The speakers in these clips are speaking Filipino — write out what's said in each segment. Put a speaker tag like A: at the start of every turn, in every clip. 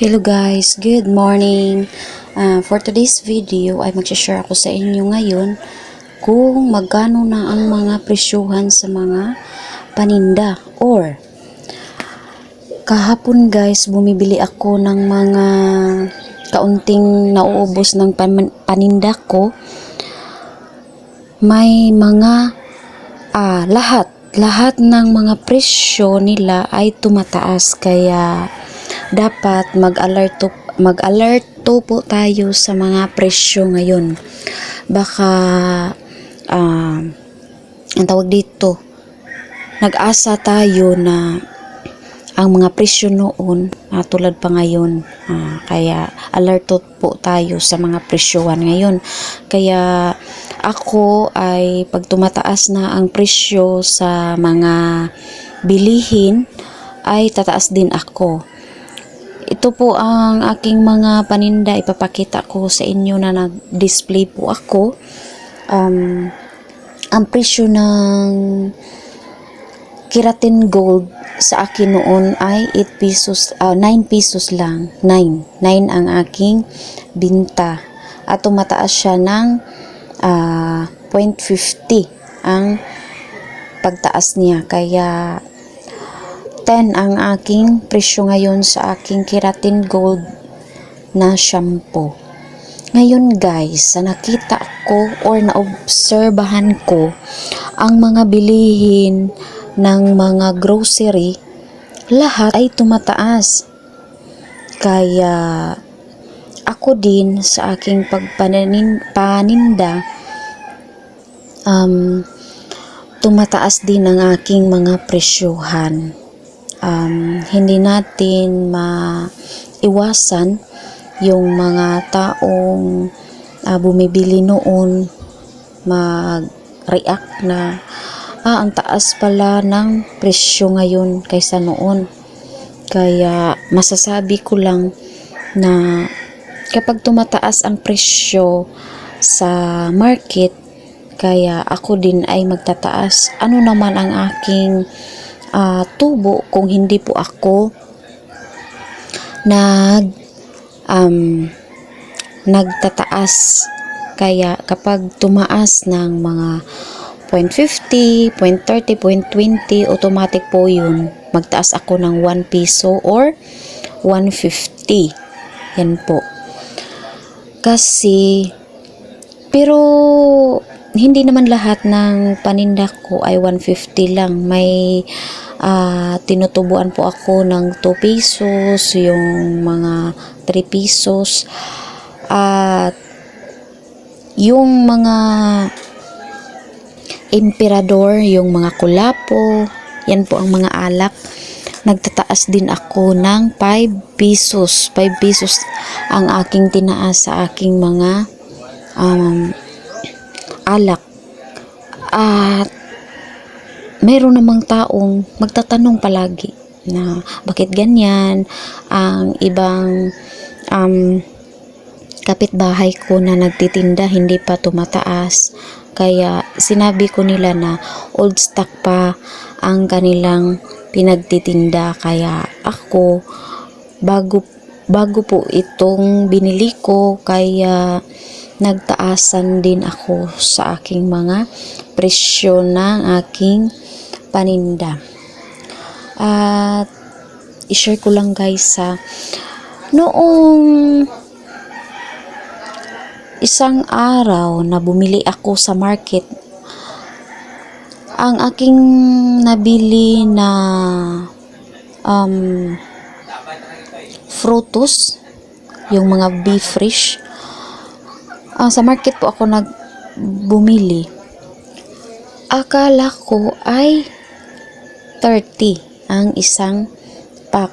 A: Hello guys, good morning. Ah, for today's video ay mag-share ako sa inyo ngayon kung magkano na ang mga presyuhan sa mga paninda or kahapon guys bumibili ako ng mga kaunting nauubos ng pan- paninda ko may mga ah, lahat lahat ng mga presyo nila ay tumataas kaya dapat mag-alerto mag-alerto po tayo sa mga presyo ngayon. Baka ah, ang tawag dito nag-asa tayo na ang mga presyo noon ah, tulad pa ngayon ah, kaya alerto po tayo sa mga presyohan ngayon kaya ako ay pag tumataas na ang presyo sa mga bilihin ay tataas din ako ito po ang aking mga paninda ipapakita ko sa inyo na nag-display po ako um, ang presyo ng keratin gold sa akin noon ay 8 pesos, ah, 9 pesos lang. 9. 9 ang aking binta. At tumataas siya ng ah, 0.50 ang pagtaas niya. Kaya 10 ang aking presyo ngayon sa aking keratin gold na shampoo. Ngayon guys, sa nakita ko or naobserbahan ko ang mga bilihin ng mga grocery, lahat ay tumataas. Kaya ako din sa aking pagpanin paninda, um, tumataas din ang aking mga presyuhan. Um, hindi natin maiwasan yung mga taong ah, bumibili noon mag-react na ah, ang taas pala ng presyo ngayon kaysa noon. Kaya masasabi ko lang na kapag tumataas ang presyo sa market, kaya ako din ay magtataas. Ano naman ang aking ah, tubo kung hindi po ako nag um, nagtataas. Kaya kapag tumaas ng mga 0.50, 0.30, 0.20, automatic po yun. Magtaas ako ng 1 piso or 150. Yan po. Kasi, pero hindi naman lahat ng paninda ko ay 150 lang. May ah, tinutubuan po ako ng 2 pesos, yung mga 3 pesos. At yung mga emperador, yung mga kulapo, yan po ang mga alak. Nagtataas din ako ng 5 pesos. 5 pesos ang aking tinaas sa aking mga um, alak. At mayroon namang taong magtatanong palagi na bakit ganyan? Ang ibang um, kapitbahay ko na nagtitinda hindi pa tumataas. Kaya sinabi ko nila na old stock pa ang kanilang pinagtitinda. Kaya ako bago bago po itong binili ko kaya nagtaasan din ako sa aking mga presyo ng aking paninda. At i-share ko lang guys sa noong isang araw na bumili ako sa market ang aking nabili na um, frutos yung mga beef fresh Ah, sa market po ako nag bumili akala ko ay 30 ang isang pack.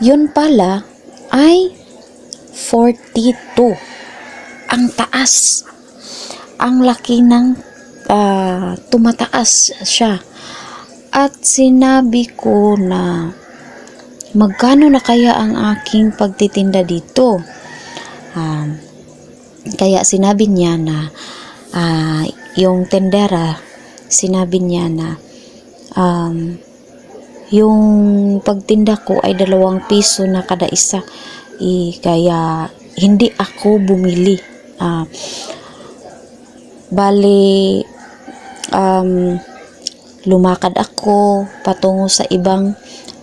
A: Yun pala ay 42 ang taas. Ang laki ng ah, tumataas siya. At sinabi ko na magkano na kaya ang aking pagtitinda dito? Um, kaya sinabi niya na ah, yung tendera sinabi niya na um, yung pagtinda ko ay dalawang piso na kada isa. Eh, kaya hindi ako bumili. Ah, bali, um, lumakad ako patungo sa ibang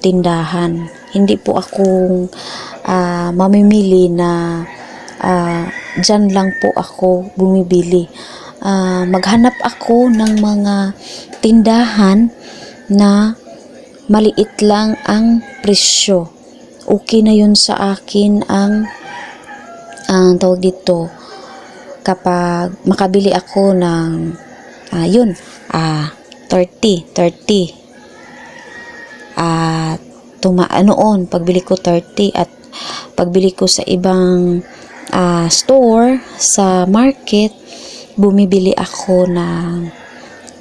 A: tindahan. Hindi po akong ah, mamimili na ah, dyan lang po ako bumibili. Ah, maghanap ako ng mga tindahan na maliit lang ang presyo. Okay na yun sa akin ang ang tawag dito kapag makabili ako ng ah, yun ah 30 30 at tuma noon pagbili ko 30 at pagbili ko sa ibang ah, store sa market bumibili ako ng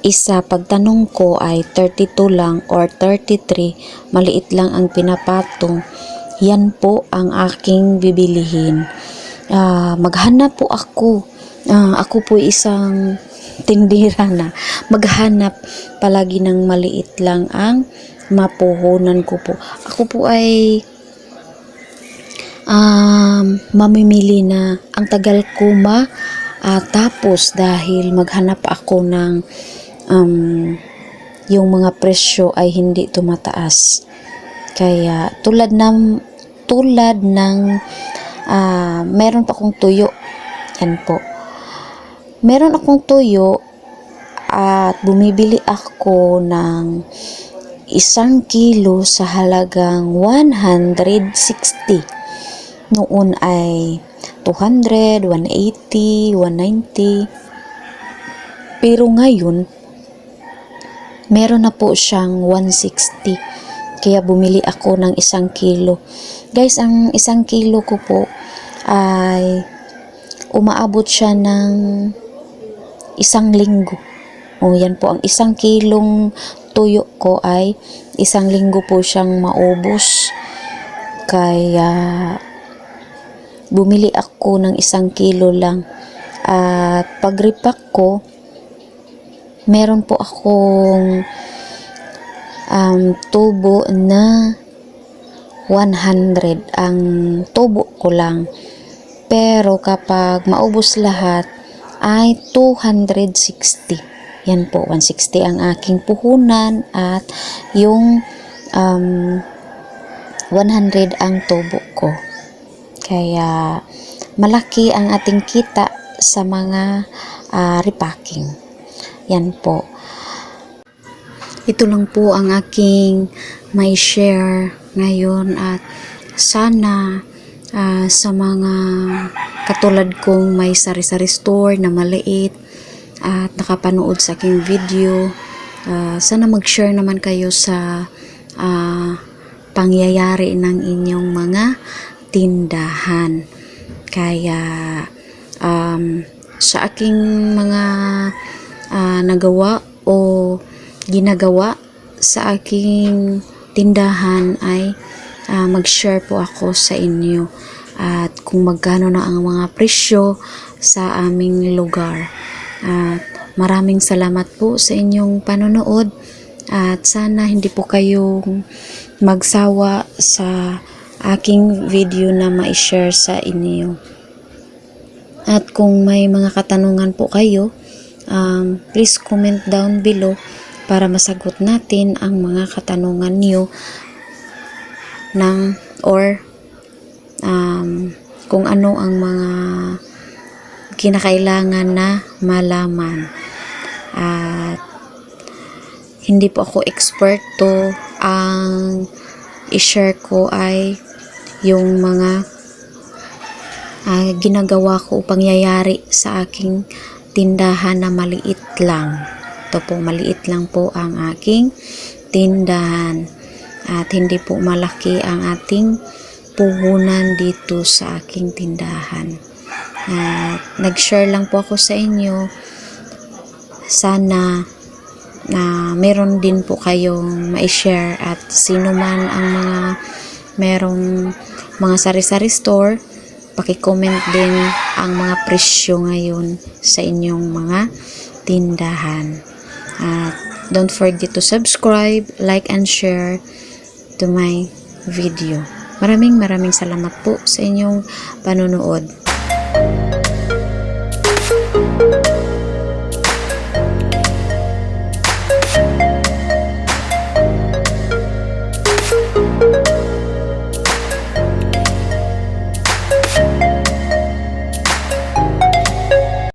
A: isa. Pagtanong ko ay 32 lang or 33 maliit lang ang pinapatong. Yan po ang aking bibilihin. Ah, maghanap po ako. Ah, ako po isang tindira na maghanap palagi ng maliit lang ang mapuhunan ko po. Ako po ay um, mamimili na ang tagal ko ma ah, tapos dahil maghanap ako ng um, yung mga presyo ay hindi tumataas. Kaya tulad ng tulad ng ah, meron pa akong tuyo. Yan po. Meron akong tuyo at bumibili ako ng isang kilo sa halagang 160 noon ay 200, 180, 190 pero ngayon meron na po siyang 160 kaya bumili ako ng isang kilo. Guys ang isang kilo ko po ay umaabot siya ng isang linggo. O yan po. Ang isang kilong tuyo ko ay isang linggo po siyang maubos. Kaya bumili ako ng isang kilo lang. At pag-repack ko meron po akong um, tubo na 100 ang tubo ko lang. Pero kapag maubos lahat ay 260 yan po 160 ang aking puhunan at yung um, 100 ang tubo ko kaya malaki ang ating kita sa mga ah, repacking. Yan po. Ito lang po ang aking may share ngayon at sana ah, sa mga katulad kong may sari-sari store na maliit at nakapanood sa aking video ah, sana mag-share naman kayo sa ah, pangyayari ng inyong mga tindahan. Kaya um, sa aking mga ah, nagawa o ginagawa sa aking tindahan ay ah, mag-share po ako sa inyo. At kung magkano na ang mga presyo sa aming lugar. At maraming salamat po sa inyong panonood. At sana hindi po kayong magsawa sa aking video na ma-share sa inyo. At kung may mga katanungan po kayo, um, please comment down below para masagot natin ang mga katanungan niyo ng or um, kung ano ang mga kinakailangan na malaman. At hindi po ako eksperto. Ang i-share ko ay yung mga ah, ginagawa ko pangyayari sa aking tindahan na maliit lang. Ito po, maliit lang po ang aking tindahan. At hindi po malaki ang ating puhunan dito sa aking tindahan. At nag-share lang po ako sa inyo. Sana na meron din po kayong ma-share at sino man ang mga merong mga sari-sari store, paki-comment din ang mga presyo ngayon sa inyong mga tindahan. At Don't forget to subscribe, like, and share to my video. Maraming maraming salamat po sa inyong panonood.